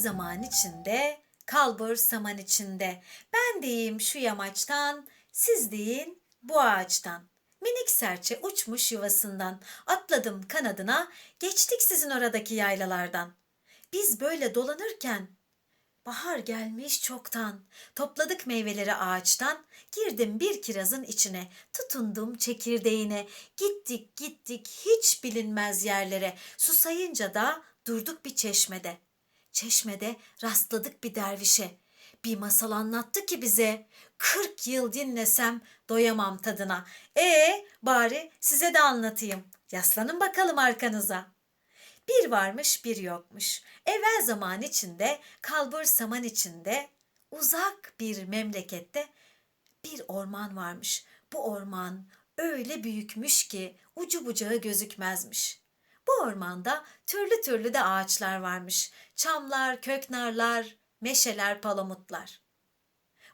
zaman içinde, kalbur saman içinde. Ben diyeyim şu yamaçtan, siz deyin bu ağaçtan. Minik serçe uçmuş yuvasından, atladım kanadına, geçtik sizin oradaki yaylalardan. Biz böyle dolanırken Bahar gelmiş çoktan. Topladık meyveleri ağaçtan. Girdim bir kirazın içine. Tutundum çekirdeğine. Gittik gittik hiç bilinmez yerlere. Susayınca da durduk bir çeşmede. Çeşmede rastladık bir dervişe. Bir masal anlattı ki bize. Kırk yıl dinlesem doyamam tadına. E bari size de anlatayım. Yaslanın bakalım arkanıza. Bir varmış bir yokmuş. Evvel zaman içinde, kalbur saman içinde, uzak bir memlekette bir orman varmış. Bu orman öyle büyükmüş ki ucu bucağı gözükmezmiş. Bu ormanda türlü türlü de ağaçlar varmış. Çamlar, köknarlar, meşeler, palamutlar.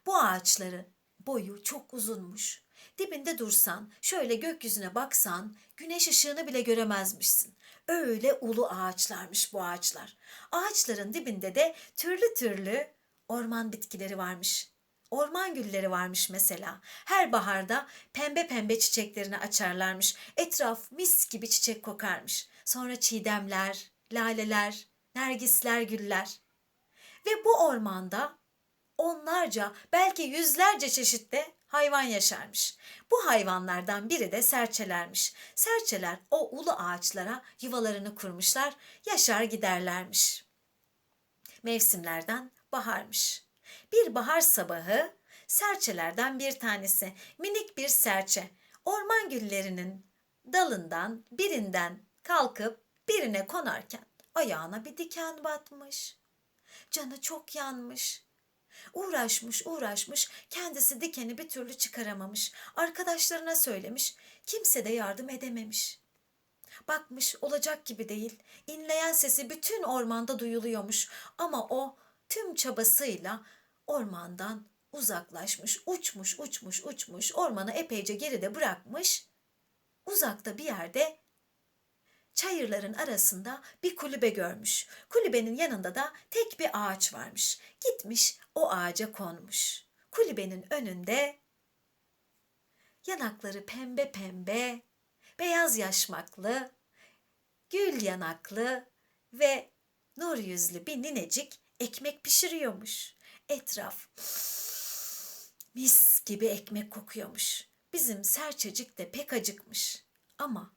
Bu ağaçların boyu çok uzunmuş. Dibinde dursan, şöyle gökyüzüne baksan, güneş ışığını bile göremezmişsin. Öyle ulu ağaçlarmış bu ağaçlar. Ağaçların dibinde de türlü türlü orman bitkileri varmış. Orman gülleri varmış mesela. Her baharda pembe pembe çiçeklerini açarlarmış. Etraf mis gibi çiçek kokarmış. Sonra çiğdemler, laleler, nergisler, güller. Ve bu ormanda onlarca belki yüzlerce çeşitte hayvan yaşarmış. Bu hayvanlardan biri de serçelermiş. Serçeler o ulu ağaçlara yuvalarını kurmuşlar, yaşar giderlermiş. Mevsimlerden baharmış. Bir bahar sabahı serçelerden bir tanesi minik bir serçe orman güllerinin dalından birinden kalkıp birine konarken ayağına bir diken batmış. Canı çok yanmış. Uğraşmış uğraşmış kendisi dikeni bir türlü çıkaramamış. Arkadaşlarına söylemiş kimse de yardım edememiş. Bakmış olacak gibi değil. İnleyen sesi bütün ormanda duyuluyormuş ama o tüm çabasıyla ormandan uzaklaşmış, uçmuş, uçmuş, uçmuş, ormanı epeyce geride bırakmış. Uzakta bir yerde çayırların arasında bir kulübe görmüş. Kulübenin yanında da tek bir ağaç varmış. Gitmiş o ağaca konmuş. Kulübenin önünde yanakları pembe pembe, beyaz yaşmaklı, gül yanaklı ve nur yüzlü bir ninecik ekmek pişiriyormuş. Etraf mis gibi ekmek kokuyormuş. Bizim serçecik de pek acıkmış. Ama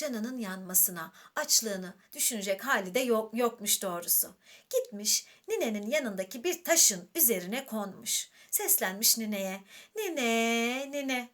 canının yanmasına, açlığını düşünecek hali de yok, yokmuş doğrusu. Gitmiş ninenin yanındaki bir taşın üzerine konmuş. Seslenmiş nineye. Nine, nine.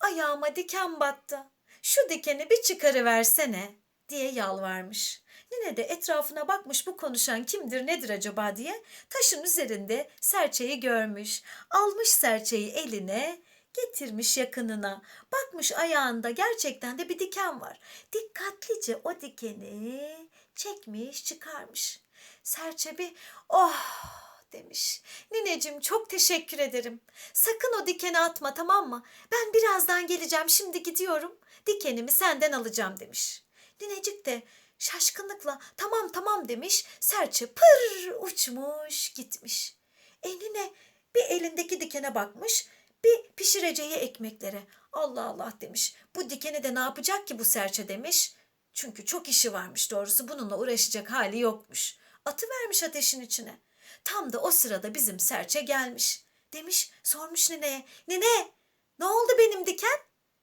Ayağıma diken battı. Şu dikeni bir çıkarıversene diye yalvarmış. Nine de etrafına bakmış bu konuşan kimdir nedir acaba diye taşın üzerinde serçeyi görmüş. Almış serçeyi eline getirmiş yakınına. Bakmış ayağında gerçekten de bir diken var. Dikkatlice o dikeni çekmiş çıkarmış. Serçe bir oh demiş. Nineciğim çok teşekkür ederim. Sakın o dikeni atma tamam mı? Ben birazdan geleceğim şimdi gidiyorum. Dikenimi senden alacağım demiş. Ninecik de şaşkınlıkla tamam tamam demiş. Serçe pır uçmuş gitmiş. E nine bir elindeki dikene bakmış bir pişireceği ekmeklere. Allah Allah demiş. Bu dikeni de ne yapacak ki bu serçe demiş. Çünkü çok işi varmış doğrusu bununla uğraşacak hali yokmuş. Atı vermiş ateşin içine. Tam da o sırada bizim serçe gelmiş. Demiş sormuş nineye. Nine ne oldu benim diken?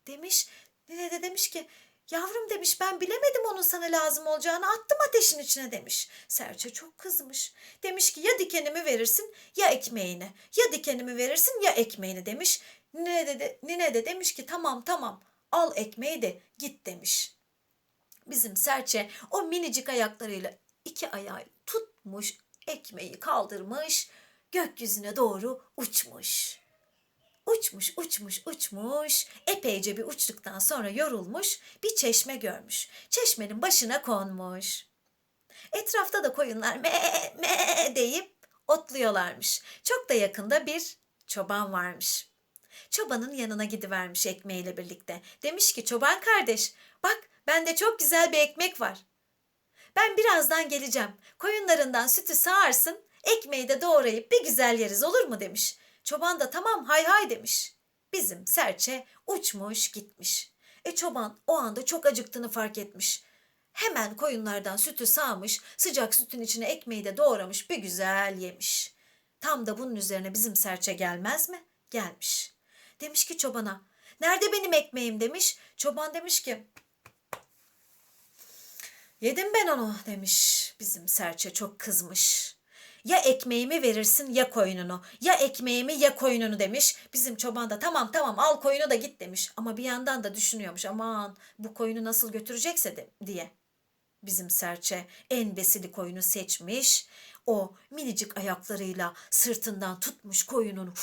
Demiş. Nine de demiş ki Yavrum demiş ben bilemedim onun sana lazım olacağını attım ateşin içine demiş. Serçe çok kızmış. Demiş ki ya dikenimi verirsin ya ekmeğini. Ya dikenimi verirsin ya ekmeğini demiş. Nine de, de, nine de demiş ki tamam tamam al ekmeği de git demiş. Bizim serçe o minicik ayaklarıyla iki ayağı tutmuş ekmeği kaldırmış gökyüzüne doğru uçmuş. Uçmuş, uçmuş, uçmuş. Epeyce bir uçtuktan sonra yorulmuş, bir çeşme görmüş. Çeşmenin başına konmuş. Etrafta da koyunlar me me deyip otluyorlarmış. Çok da yakında bir çoban varmış. Çobanın yanına gidivermiş ekmeğiyle birlikte. Demiş ki çoban kardeş bak bende çok güzel bir ekmek var. Ben birazdan geleceğim. Koyunlarından sütü sağarsın, ekmeği de doğrayıp bir güzel yeriz olur mu demiş. Çoban da tamam hay hay demiş. Bizim serçe uçmuş gitmiş. E çoban o anda çok acıktığını fark etmiş. Hemen koyunlardan sütü sağmış, sıcak sütün içine ekmeği de doğramış, bir güzel yemiş. Tam da bunun üzerine bizim serçe gelmez mi? Gelmiş. Demiş ki çobana, nerede benim ekmeğim demiş. Çoban demiş ki, yedim ben onu demiş. Bizim serçe çok kızmış. Ya ekmeğimi verirsin ya koyununu. Ya ekmeğimi ya koyununu demiş. Bizim çoban da tamam tamam al koyunu da git demiş. Ama bir yandan da düşünüyormuş aman bu koyunu nasıl götürecekse de, diye. Bizim serçe en besili koyunu seçmiş. O minicik ayaklarıyla sırtından tutmuş koyunun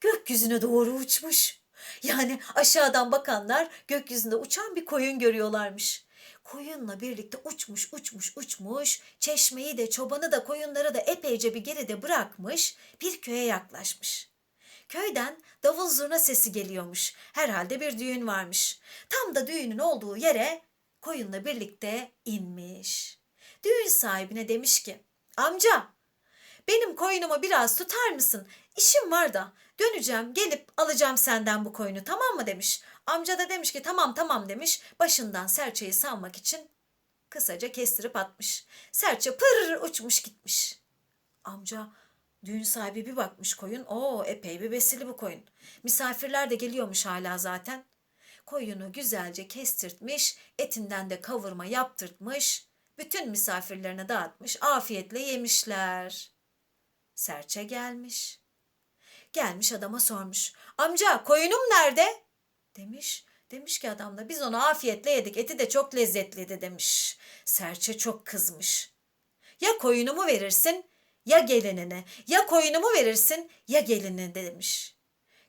gökyüzüne doğru uçmuş. Yani aşağıdan bakanlar gökyüzünde uçan bir koyun görüyorlarmış. Koyunla birlikte uçmuş uçmuş uçmuş çeşmeyi de çobanı da koyunları da epeyce bir geride bırakmış bir köye yaklaşmış. Köyden davul zurna sesi geliyormuş. Herhalde bir düğün varmış. Tam da düğünün olduğu yere koyunla birlikte inmiş. Düğün sahibine demiş ki, amca benim koyunumu biraz tutar mısın? İşim var da döneceğim gelip alacağım senden bu koyunu tamam mı demiş. Amca da demiş ki tamam tamam demiş. Başından serçeyi salmak için kısaca kestirip atmış. Serçe pır uçmuş gitmiş. Amca düğün sahibi bir bakmış koyun. Oo epey bir besili bu koyun. Misafirler de geliyormuş hala zaten. Koyunu güzelce kestirtmiş, etinden de kavurma yaptırtmış. Bütün misafirlerine dağıtmış, afiyetle yemişler. Serçe gelmiş. Gelmiş adama sormuş. Amca koyunum nerede? Demiş. Demiş ki adam da biz onu afiyetle yedik. Eti de çok lezzetliydi demiş. Serçe çok kızmış. Ya koyunumu verirsin ya gelinine. Ya koyunumu verirsin ya gelinine demiş.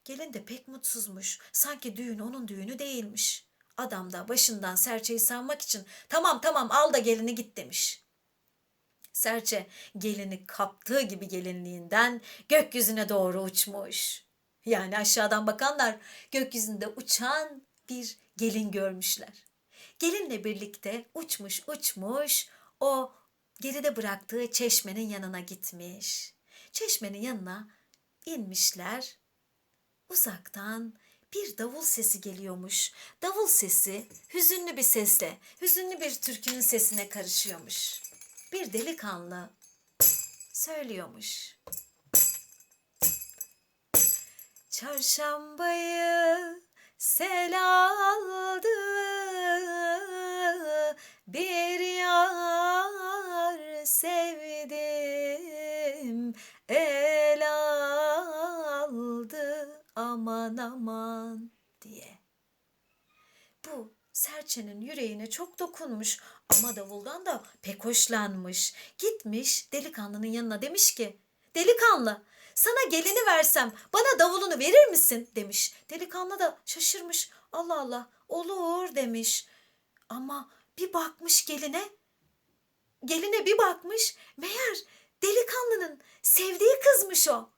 Gelin de pek mutsuzmuş. Sanki düğün onun düğünü değilmiş. Adam da başından serçeyi sanmak için tamam tamam al da gelini git demiş. Serçe gelini kaptığı gibi gelinliğinden gökyüzüne doğru uçmuş. Yani aşağıdan bakanlar gökyüzünde uçan bir gelin görmüşler. Gelinle birlikte uçmuş uçmuş o geride bıraktığı çeşmenin yanına gitmiş. Çeşmenin yanına inmişler. Uzaktan bir davul sesi geliyormuş. Davul sesi hüzünlü bir sesle, hüzünlü bir türkünün sesine karışıyormuş. Bir delikanlı söylüyormuş. Çarşambayı sel aldı bir yar sevdim el aldı aman aman diye. Bu serçenin yüreğine çok dokunmuş ama davuldan da pek hoşlanmış. Gitmiş delikanlının yanına demiş ki delikanlı sana gelini versem bana davulunu verir misin demiş. Delikanlı da şaşırmış. Allah Allah olur demiş. Ama bir bakmış geline. Geline bir bakmış. Meğer delikanlının sevdiği kızmış o.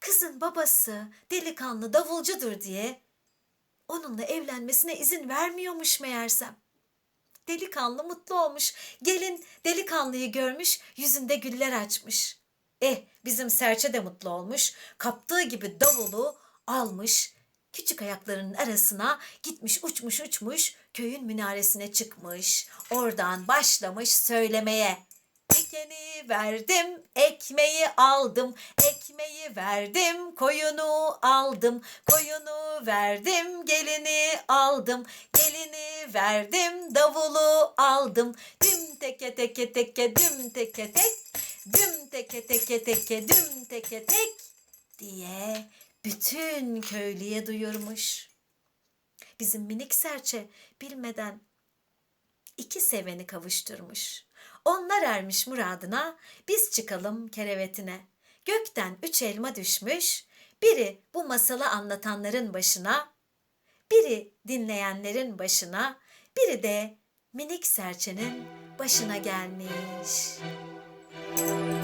Kızın babası delikanlı davulcudur diye onunla evlenmesine izin vermiyormuş meğersem. Delikanlı mutlu olmuş. Gelin delikanlıyı görmüş, yüzünde güller açmış. Eh bizim serçe de mutlu olmuş. Kaptığı gibi davulu almış. Küçük ayaklarının arasına gitmiş uçmuş uçmuş köyün minaresine çıkmış. Oradan başlamış söylemeye. Dikeni verdim, ekmeği aldım, ekmeği verdim, koyunu aldım, koyunu verdim, gelini aldım, gelini verdim, davulu aldım. Düm teke teke teke, düm teke tek, düm teke teke teke, düm teke tek diye bütün köylüye duyurmuş. Bizim minik serçe bilmeden iki seveni kavuşturmuş. Onlar ermiş muradına, biz çıkalım kerevetine. Gökten üç elma düşmüş, biri bu masalı anlatanların başına, biri dinleyenlerin başına, biri de minik serçenin başına gelmiş. Thank you.